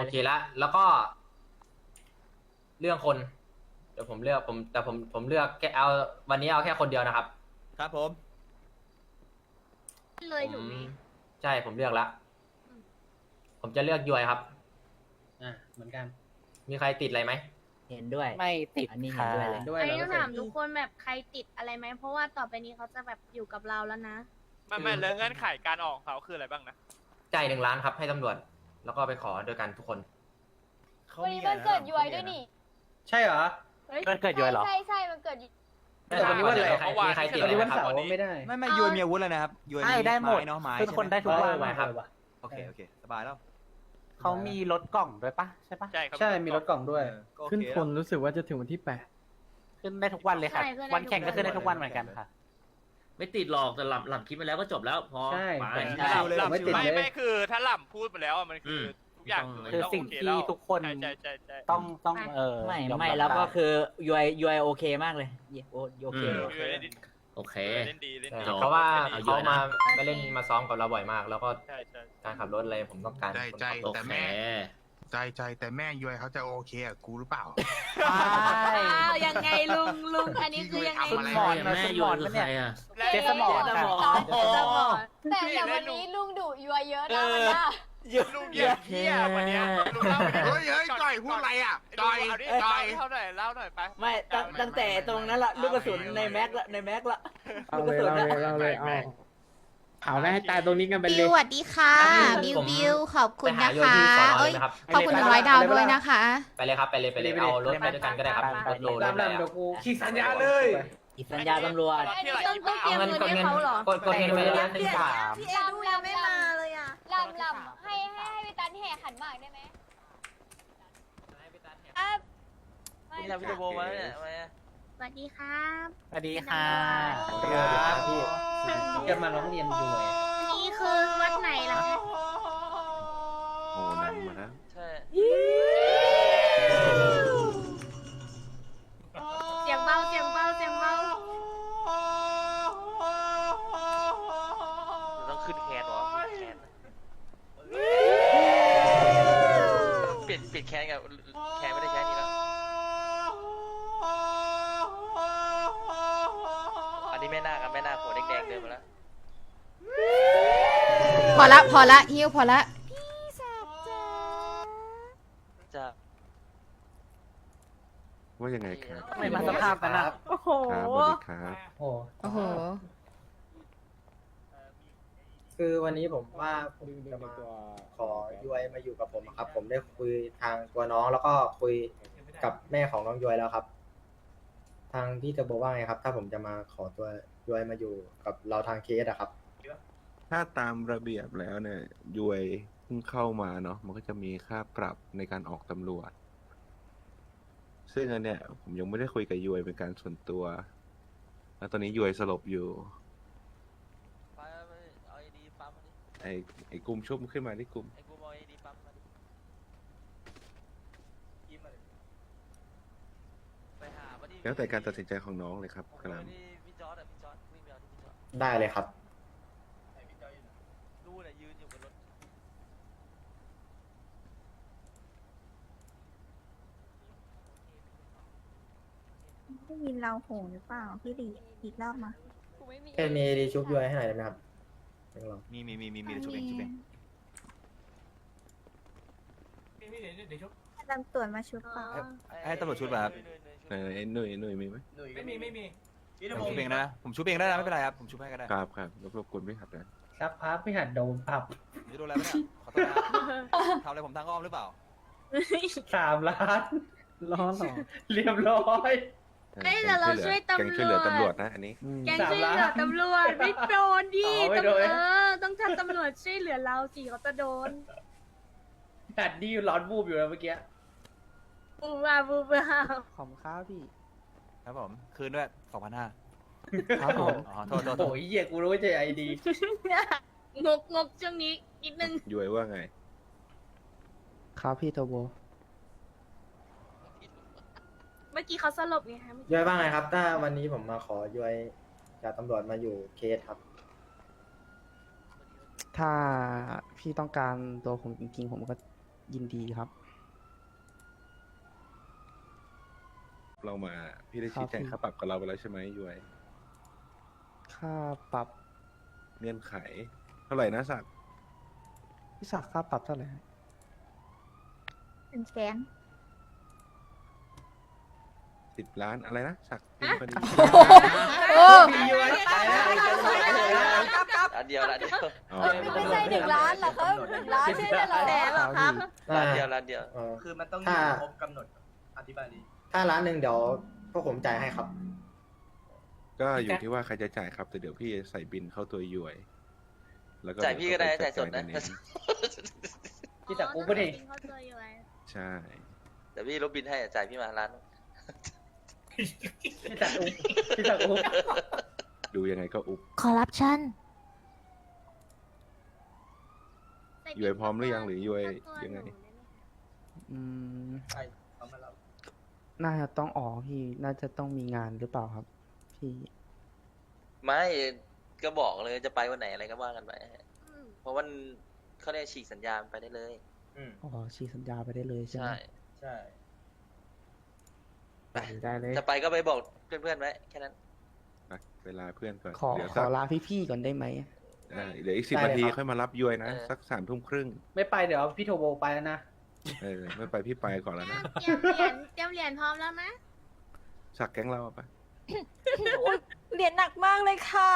โอเคละ แล้วก็ เรื่องคน เดี๋ยวผมเลือกผม แต่ผมผมเลือกแค่เอา วันนี้เอาแค่คนเดียวนะครับครับผมเลยผถูกมไหม ใช่ผมเลือกละผมจะเลือกยวยครับ อะเหมือนกันมีใครติดอะไรไหมเห็นด้วย ไม่ติดอันนี้ค่ะเห็นด้วยเลยด้วยอันนี้100%ต้องถามทุกคนแบบใครติดอะไรไหม เพราะว่าต่อไปนี้เขาจะแบบอยู่กับเราแล้วนะ ไม่ไม่แล้วเงื่อนไขการออกของเขาคืออะไรบ้างนะ จ่ายหนึ่งล้านครับให้ตำรวจ แล้วก็ไปขอด้วยกันทุกคนวันนี้มันเกิดย้วยด้วยนี่ใช่เหรอเฮ้ยมันเกิดย้อยเหรอใช่ใช่มันเกิดแต่วันนี้วันอะไร ใครมีใครติดตอะอนไรนี้ไหมวันครัเสาบร์ไม่ได้ ไม่ไม่ยูมีอาวุธเลยนะครับยูใช่ได้หมดเนาะไม้คือคนได้ทุกเอวัอนไว้ครับ โอเคโอเคสบายแล้วเขามีรถกล่องด้วยปะใช่ปะใช่ครับใช่มีรถกล่องด้วย เออก็โอขึ้นเคคแล้วนรู้สึกว่าจะถึงวันที่แปดขึ้นได้ทุกวันเลยค่ะ ใช่ขึ้นได้วันแข่งทุกวันก็ขึ้นได้ทุกวันเหมือนกันค่ะ ไม่ติดหรอกแต่หลับหลับคลิปไปแล้วก็จบแล้วพอใช่ไปแต่ชิวเลยหล่ำไม่ติดไม่เลย ไม่คือถ้าหล่ำพูดไปแล้วอะมันคืออม ทุกอย่างต้องคือต้องสิ่งโเคที่แล้วทุกคนใช่ใช่ใช่ใช่ต้องต้องเออไม่ยอไม่รับแล้วก็ได้ คือยูไอยูไอโอเคมากเลยโอโอเคอืม โอเค เล่นดีโอเค เล่นดีเล่นใช่ดีจบ เพราะว่าเอาเยเขาอะนะ มามาเล่นมาซ้อมกับเราบ่อยมาก แล้วก็ใช่ใช่ การขับรถอะไรผมต้องการใช่คนใช่ขับรถ โอแต่เค แม่ ใจใจแต่แม่ยวยเขาจะโอเคกับกูหรือเปล่าใช่อ้าวยังไงลุงลุงอันนี้คือยังไงทำอะไรหมอนแม่ยวนคือใครอะ เจสมอนค่ะจะบอกแต่แต่วันนี้ลุงดุย้วยเยอะนะมันน่ะ ลุงเยี่ยเยี่ยวันเนี้ยลุงเล่าไปดิเฮ้ยเฮ้ยจ่อยพูดอะไรอะจ่อยเอาดิจ่อยเล่าหน่อยเล่าหน่อยไปไม่ตั้งตั้งแต่ตรงนั้นละลูกกระสุนในแม็กละในแม็กละ เอาเลยเอาเลยเอาเลยเอา เผาแม่ให้ตายตรงนี้กันไปบิเลวย สวัสดีค่ะบิวบิวขอบคุณไปหานะโยนคะที่สอนอเลเอ้ยยไหมครับ ขอบคุณหนึ่งร้อยดาวด้วยนะคะ ไปเลยครับไปเลยไปเลยไปเลยเอารถไปด้วยกันก็ได้ครับรถโลรลำถอะไรลำเดี๋ยอะวกูฉีกสัญญาเลยอีกสัญญาตำรวจอันนี้ต้องต้องเตรียมเอาเงินกดให้เงินเขาเหรอกดกดเงินไปเลยล้านหนึ่งสามพี่เอ็ดูยังไม่มาเลยอะลำลำให้ให้ให้พี่ตันแห่ขันหมากได้ไหมครับนี่เราวิดีโอมาเนี่ยสวัสดีครับ สวัสดีค่ะสวัสดีครับพี่ จะมาร้องเรียนอยู่ไงอันนี้คือวัดไหนล่ะคะโอ้นั่งมาแล้วใช่เสียงเบาเสียงเบาเสียงเบาต้องขึ้นแคนหรอแคนเปลี่ยนเปลี่ยนแคนกับ อละพอละฮิวพอละจะว่ายังไงครับไม่มาสภาพนั้นอะโอ้โหครับสวัสดีครับโอ้โอ้โหคือวันนี้ผมว่าผมจะมาขอยูไอมาอยู่กับผมครับ ผมได้คุยทางตัวน้องแล้วก็คุยกับแม่ของน้องยวยแล้วครับ ทางพี่เทอร์โบว่าไงครับ ถ้าผมจะมาขอตัวยวยมาอยู่กับเราทางเคสอะครับ ถ้าตามระเบียบแล้วเนี่ยยวยเพิ่งเข้ามาเนาะมันก็จะมีค่าปรับในการออกตำรวจ ซึ่งอันเนี้ยผมยังไม่ได้คุยกับยวยเป็นการส่วนตัว แล้วตอนนี้ยวยสลบอยู่ ไปไปเอาไอดีปั๊มมาดิไอ้ไอ้กลุ่มชุบขึ้นมาที่กลุ่ม ไอ้กูเอาไอดีปั๊มมาดิไปหามาดิแล้วแต่การตัดสินใจของน้องเลยครับกรามพี่พี่จอร์ดอะพี่จอร์ดวิ่งไปเอาที่พี่จอร์ดได้เลยครับ ดูน่ะยืนอยู่บนรถ ได้ยินเราโหหรือเปล่าพี่ดีอีกรอบมาแค่มีดีชุบยวยให้หน่อยได้ไหมครับเดี๋ยวลองมีมีมีมีมีเดี๋ยวชุบเองชุบเองตำตรวจมาชุบเปล่าให้ตำรวจชุดแบบไหนไอ้หนุ่ยหนุ่ยมีไหมไม่มีไม่มีผมชุบเองได้นะผมชุบเองได้นะไม่เป็นไรครับผมชุบให้ก็ได้ครับครับรบรบกวนพี่หัดนะซับพับไม่หัดโดนปรับจะโดนอะไรไหมเนี่ยขอโทษนะทำอะไรผมทางอ้อมหรือเปล่าสามล้านล้อหรอเรียบร้อย เอ้ยเดี๋ยวเราช่วยตำรวจ แกงช่วยเหลือตำรวจนะอันนี้ แกงช่วยเหลือตำรวจไม่โดนดิเอาไม่ต้องโดนเออต้องถ้าตำรวจช่วยเหลือเราสิเขาจะโดนหัดดีร้อนบูบอยู่แล้วเมื่อกี้บูบ้าบูบ้าขอบข้าวพี่ ครับผม คืนด้วยสองพันห้าครับผม อ๋อ โทษโทษโทโอ้ษยเหี้ยกูรู้ว่าจะไอดี งกงกช่วงนี้นิดนึงยวยว่าไง ครับพี่โตโบ เมื่อกี้เขาสลบไงคะยวยว่าไงครับ ถ้าวันนี้ผมมาขอยวยจากตำรวจมาอยู่เคสครับ ถ้าพี่ต้องการตัวผมจริงๆ ผมก็ยินดีครับ เรามาพี่ได้ชี้แจงครับค่าปรับกับเราไปแล้วใช่ไหมยุ้ยค่าปรับเงื่อนไข เท่าไหร่นะสักดิ์พี่ศักดิ์ค่าปรับเท่าไหร่ฮะ เป็นแสน สิบล้านอะไรนะสักดิ์พูดไม่ค่อยได้ยินโอ้อันเดียวละเดียวอ๋อไม่ใช่หนึ่งล้านเหรอครับหนึ่งล้านใช่ไหมเหรอแสนเหรอครับละเดียวละเดียว เออ คือมันต้องถ้าครบกำหนดอธิบายดี ถ้าร้านหนึ่งเดี๋ยวพวกผมจ่ายให้ครับ ก็อยู่ที่ว่าใครจะจ่ายครับแต่เดี๋ยวพี่ใส่บินเข้าตัวยุ้ยแล้วก็จ่ายพี่ก็ได้เยวจ่ายสดเขนะไปจัการกัเองพี่ศักดิ์กูไม่ได้จริงเขาเจออยู่ไอ้ใช่ แต่พี่ลบบินให้จ่ายพี่มาล้าน พี่ศักดิ์อุ๊บพี่ศักดิ์อุ๊บดูยังไงก็อุบคอร์รัปชันยุ้ยพร้อมหรือยังหรือยุ้ยยังไง อืมใช่เขามารับน่าจะต้องออกพี่น่าจะต้องมีงานหรือเปล่าครับ พี่ไม่ก็บอกเลยจะไปวันไหนอะไรก็ว่ากันไปเพราะวันเขาเรียกฉีกสัญญาไปได้เลย อืมอ๋อฉีกสัญญาไปได้เลยใช่ไหมใช่ ใช่ ได้เลย จะไปก็ไปบอกเพื่อนๆไว้แค่นั้นไปเวลาเพื่อนก่อนขอเดี๋ยวขสัอกลาพี่ๆก่อนได้ไหมได้เดี๋ยวอีกสิบได้นาเลยทีครับ ค่อยมารับยุ้ยนะ เออ สักสามทุ่มครึ่งไม่ไปเดี๋ยวพี่โทโบไปแล้วนะ เออไม่ไปพี่ไปก่อนแล้วนะเตรียมเหรียญเตรียมเหรียญพร้อมแล้วนะ สักแก๊งเราอะปะเหรียญหนักมากเลยค่ะ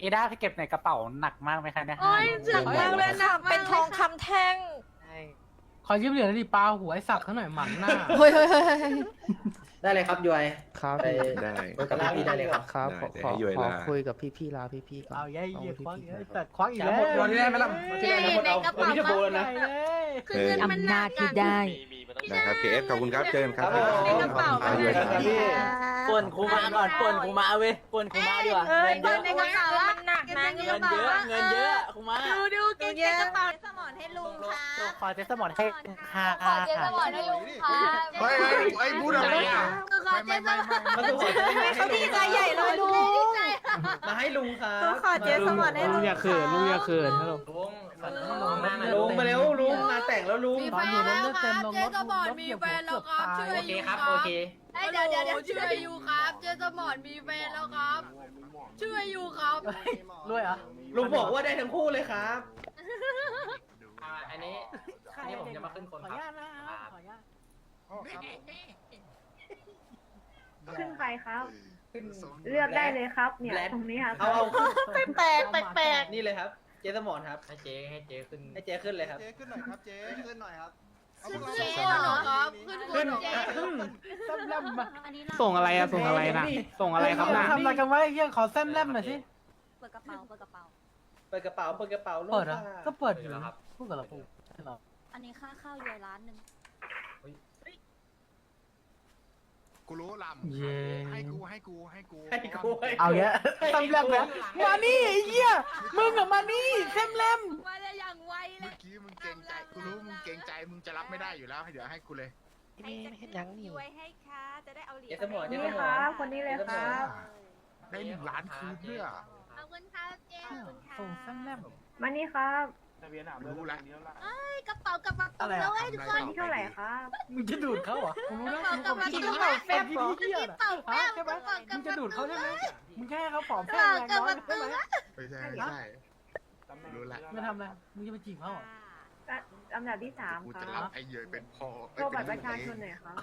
เอด้าพี่เก็บในกระเป๋าหนักมากไหมคะเนี่ยโอ้ยหนักมากเลยหนักมากเป็นทองคำแท่ง ขอยืมเหรียญดิปลาหัวไอ้สักเขาหน่อยหมันหน้า เฮ้ยเฮ้ยเฮ้ยเฮ้ยได้เลยครับยวยครับไปได้คุยกับพี่ๆได้เลยครับครับได้ขอเดี๋ยวขอให้ยุ้ยขอลาคุยกับพี่ๆลาพี่ๆก่อนเอาแย่เหี้ยพี่ควักๆเอ้ยก่อนแต่ควักอีกจะแล้วหมดวันนี้ได้ไหมล่ะที่เหรียญในกระเป๋าพี่โทโบแล้วนะ คือเงินมันหนักอะมีมีมันต้องได้ครับเคเอฟขอบคุณครับเจอกันครับครับผมในกระเป๋าขอบมันคุณหคนัรับกพี่ ป่วนคูมาก่อนป่วนคูมาเว้ยป่วนคูมาดีกว่าเอ้ยเงินเยเงินอะในกระเป๋าอะมันหนักนะเงิเงินนในเยกระอะเป๋าเงินเยอะคูมาดูดูเก็บในกระเป๋าสมอน ให้ลุงค่ะขอเทสมอนให้ค่ะขอเจสมอนให้ลุงค่ะเฮ้ยเฮ้ยเฮ้ยพูดอะไรอะคือเขาเจ๊สมอนมันต้องขอเทสมอนให้เขาดีใจใหญ่เลยลุงมาให้ลุงครับขอเจสมอนให้ลุงอย่าเขินลุงอย่าเขินฮัลโหลลุงลุงมามาลุงมาเร็วลุงงานแต่งแล้วลุงตอนอยู่รถเลือดเต็มลงรถรถเหยียบหัวเกือบตายโอเคครับโอเคเดี๋ยวเดี๋ยวเดี๋ยวช่วยอยู่ครับเจสมอนมีแฟนแล้วครับช่วยอยู่ครับรวยเหรอลุงบอกว่าได้ทั้งคู่เลยครับอ่าอั นนี้อันนี้ผมจะมาขึ้นคนขอคอรับนุญาตนะครับขออนุญาตขึ้นใครครับเลือกได้เลยครับ เนี่ยแบล็คตรงนี้ครับเอาเอาแปลกแปลกแปลกนี่เลยครับ เจสมอนครับให้เจ๊ให้เจ๊ขึ้นให้เจ๊ขึ้นเลยครับ เจ๊ขึ้นหน่อยครับเจ๊ขึ้นหน่อยครับขึ้นเจ๊เหรอครับขึ้นคขึ้นนเจ๊ซ้ำแลมมาอันนี้ส่งอะไรอะส่งอะไรนะส่งอะไรครับนะทำอะไรกันไว้เฮียขอแซมแลมหน่อยสิเปิดกระเป๋าเปิดกระเป๋า เปิดกระเป๋าเปิดกระเป๋าลูกเปิดเหรอค่ะก็เปิดออยู่ยู่แล้วครับพูดกับเราพูดเหรออันนี้ค่าข้าวเยอะร้านหนึ่งกูรู้ลเย้ำให้กูให้กูให้กูให้กูให้กูเอาเงี้ยแซมแลมแล้วมานี่ไอ้เหี้ยมึงอะมานี่แซมแลมมาได้อย่างไวเลเมื่อยกี้มึงเกรงใจกูรู้มึงเกรงใจมึงจะรับไม่ได้อยู่แล้วเดี๋ยวให้กูเลยไม่เห็นยังนี่ไว้ให้ค่ะจะได้เอาเหรียเจญสมอนเจนี่สมคอนรับคนนี้เลยครับได้หนึ่งล้านคืนเพื่อขอบ คุณครับเจ๊ส่งแซมแลมมานี่ครับรู้แล้วกระเป๋ากระเป๋าตกแล้วเว้ยทุกคนอะไรนี่เท่าไหร่ครับ มึงจะดูดเขาเหรอมึงรู้กระนะเป๋ากระเป๋ามึงตกจะแล้วแฟบเหรอเมื่อกี้เป่าแป้งกระเป๋ากระมึงจะเป๋าดูดเขาใช่ไหมมึงแค่ให้เขาผอมกแป้ระงเป๋าแรงกระน้อยเป๋าใช่ไหมไม่ใช่ไม่ใช่รู้แล้วไม่ทำอะไรมึงจะไปจีบเขาเหรอลำดับที่สามกูคจะรัรับบไอ้เยยเป็นพ่อโชว์บัตรประชาชนหน่อยครับ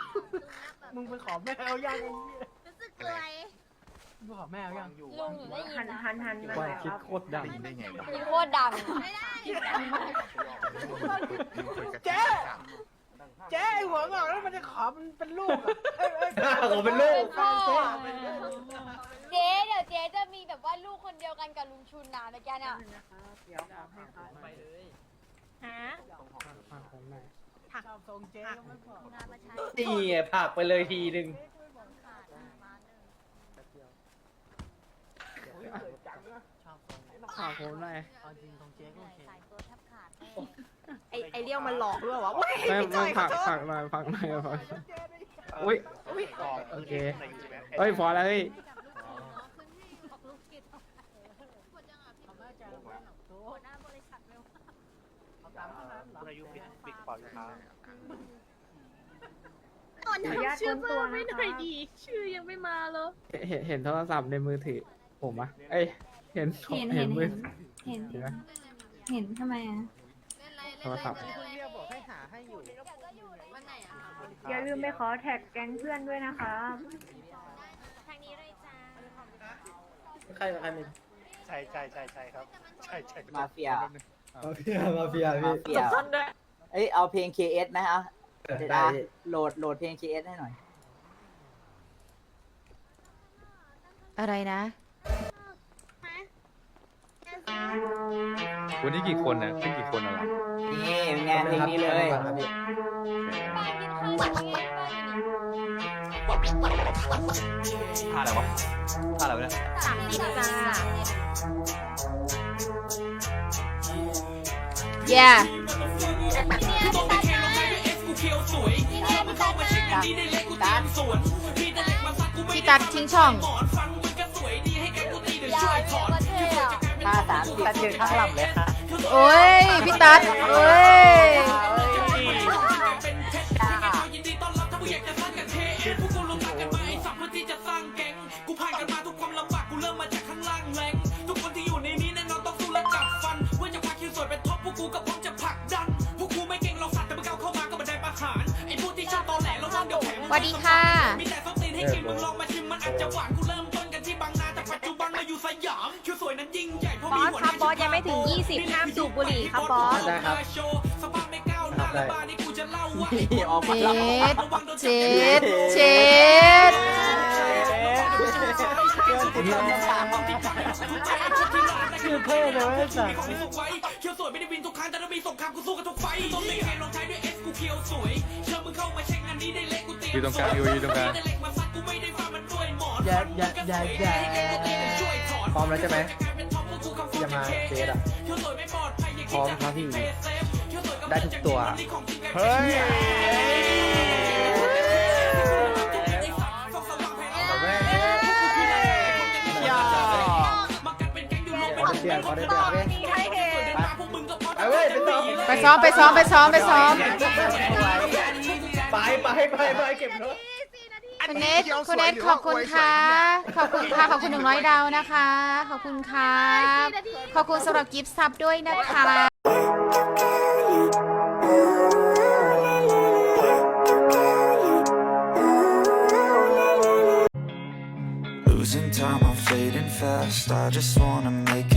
มึงไปขอแม่เอายังไอ้เหี้ยรู้สึกรวย มึงไปขอแม่เอายังลุงหนูได้ยิหันนนะหันหันมาหน่อยครับโคตรดังได้ยินได้ไงวะมีโคตรดังไม่ได้เจ๊เจ๊ไอ้หัวงอกแล้วมันจะขอมันเป็นลูกอะเอ้ยเอ้ยโอ้เป็นลูกพ่อเจ๊เดี๋ยวเจ๊จะมีแบบว่าลูกคนเดียวกันกับลุงชุนนะนะแกเนี่ยเดี๋ยวขอให้ครับไปเลยฮะผักทรงเจ๊ก็ไม่พองานประชานี่ไงผลักไปเลยทีหนึ่ง ขาดมาหนึ่ง ชอบทรงฝากผมหน่อยเอาจริงทรงเจ๊ก็โอเค สายตัวแทบขาดแน่ไอไอเรียวมันหลอกด้วยวะไม่ไม่ฝากฝากหน่อยฝากหน่อยฝากอุ้ย โอเค เฮ้ยพอแล้วเฮ้ยหัวหน้าบริษัทเร็วเตอนนี้ชื่อเพิ่มไม่หน่อยดี ชื่อยังไม่มาเลยเห็นเห็นโทรศัพท์ในมือถือ ผมอะเอ้ยเห็นเห็นเห็เห็นนมืเห็อน เห็น เห็นไหมเห็นทำไมอะ โทรศัพท์วันไหนอะครับอย่าลืมไปขอแท็กแก๊งเพื่อนด้วยนะคะทางนี้เลยจ้าใครใครมีใช่ใช่ใช่ใช่ครับ ใช่ใช่มาเฟียมาเฟียมาเฟียพี่เปียเอ้ยเอาเพลง KS ไหมฮะเออได้พี่โหลดโหลดเพลง KS ให้หน่อย อะไรนะ วันนี้กี่คนนะขึ้นกี่คนอะไรนี่เป็นไงเพลงนี้เลยก่อนครับพี่ท่าอะไรวะท่าอะไรวะเนี่ยสามสิบจ้า yeah พี่ตัดทิ้งช่อง ยาว เนี่ยก็เท่อะท่าสามสิบยืนข้างหลังเลยค่ะโอ้ยพี่ตัดโอ้ยกูผ่านกันมาทุกความลำบากกูเริ่มมาจากข้างล่างแรงทุกคนที่อยู่ในนี้แน่นอนต้องสู้และกัดฟันว่าจะพาคิวสวยเป็นท็อปพวกกูกับพร้อมจะผลักดันพวกกูไม่เก่งเราสัตว์แต่เมื่อก้าวเข้ามาก็บันไดประหารไอ้พวกที่ชอบตอแหลเราต้องเดี๋ยวแผลมึงสวัสดีค่ะ ญ่เพราะมีหัวหน้าบอสยังไม่ถึง 20ห้ามสูบบุหรี่ครับบอสได้ครับสภาพไม่ก้าวหน้าและบ้านนี้กูจะเล่าว่าออกมาแล้วเจ็ดเจ็ดเจ็ดชื่อเท่เลยเว้ยสัสเขียวสวยไม่ได้บินทุกครั้งแต่ถ้ามีสงครามกูสู้กับทุกไฟต้นเล็กลงท้ายด้วยเอสกูเขียวสวยเชื่อมึงเข้ามาเช็คงานนี้ได้เล็กกูเตรียมอยู่ตรงกลางอยู่อยู่ตรงกลางได้เล็กมาซัดกูไม่ได้ฟังมันด้วยหมอนอย่าอย่าอย่าอย่าพร้อมแล้วใช่ไหม ที่จะมาเฟสอะพร้อมครับพี่ได้ทุกตัว เฮ้ยเอาแม่งย่าขอได้เดือนขอได้เดือนเว้ยนี่ให้เห็นไปเว้ยไปต่อไปซ้อมไปซ้อมไปซ้อมไปซ้อมไปไปไปไปเก็บรถ คุณเนทคุณเนทขอบคุณค่ะ ขอบคุณค่ะ ขอบคุณหนึ่งร้อยดาวนะคะ ขอบคุณค่ะ ขอบคุณสำหรับกิฟต์ซับด้วยนะคะ Losing time, I'm fading fast. I just wanna make it